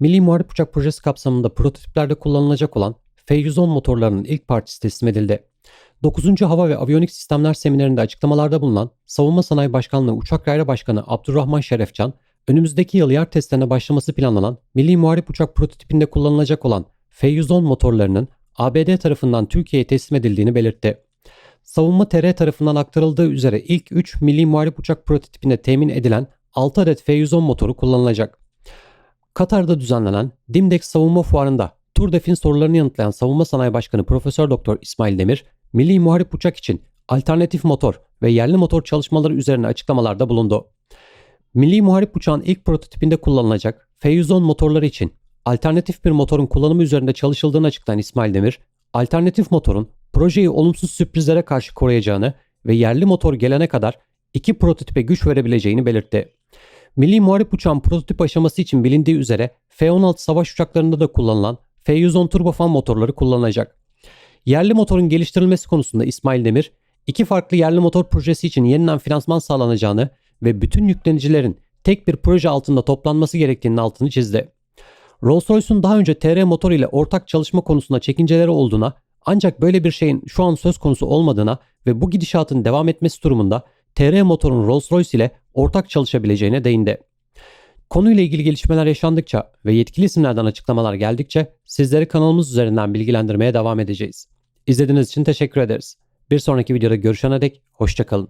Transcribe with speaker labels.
Speaker 1: Milli Muharip Uçak Projesi kapsamında prototiplerde kullanılacak olan F-110 motorlarının ilk partisi teslim edildi. 9. Hava ve Aviyonik Sistemler Seminerinde açıklamalarda bulunan Savunma Sanayi Başkanlığı Uçak Yayları Başkanı Abdurrahman Şerefcan, önümüzdeki yıl yer testlerine başlaması planlanan Milli Muharip Uçak prototipinde kullanılacak olan F-110 motorlarının ABD tarafından Türkiye'ye teslim edildiğini belirtti. Savunma TR tarafından aktarıldığı üzere ilk 3 Milli Muharip Uçak prototipinde temin edilen 6 adet F-110 motoru kullanılacak. Katar'da düzenlenen Dimdex Savunma Fuarı'nda Tour de Fin sorularını yanıtlayan Savunma Sanayi Başkanı Profesör Doktor İsmail Demir, Milli Muharip Uçak için alternatif motor ve yerli motor çalışmaları üzerine açıklamalarda bulundu. Milli Muharip Uçağın ilk prototipinde kullanılacak F-110 motorları için alternatif bir motorun kullanımı üzerinde çalışıldığını açıklayan İsmail Demir, alternatif motorun projeyi olumsuz sürprizlere karşı koruyacağını ve yerli motor gelene kadar iki prototipe güç verebileceğini belirtti. Milli Muharip Uçağın prototip aşaması için bilindiği üzere F-16 savaş uçaklarında da kullanılan F-110 turbofan motorları kullanılacak. Yerli motorun geliştirilmesi konusunda İsmail Demir, iki farklı yerli motor projesi için yeniden finansman sağlanacağını ve bütün yüklenicilerin tek bir proje altında toplanması gerektiğinin altını çizdi. Rolls-Royce'un daha önce TR motor ile ortak çalışma konusunda çekinceleri olduğuna ancak böyle bir şeyin şu an söz konusu olmadığına ve bu gidişatın devam etmesi durumunda TR motorun Rolls-Royce ile ortak çalışabileceğine değindi. Konuyla ilgili gelişmeler yaşandıkça ve yetkili isimlerden açıklamalar geldikçe sizleri kanalımız üzerinden bilgilendirmeye devam edeceğiz. İzlediğiniz için teşekkür ederiz. Bir sonraki videoda görüşene dek hoşçakalın.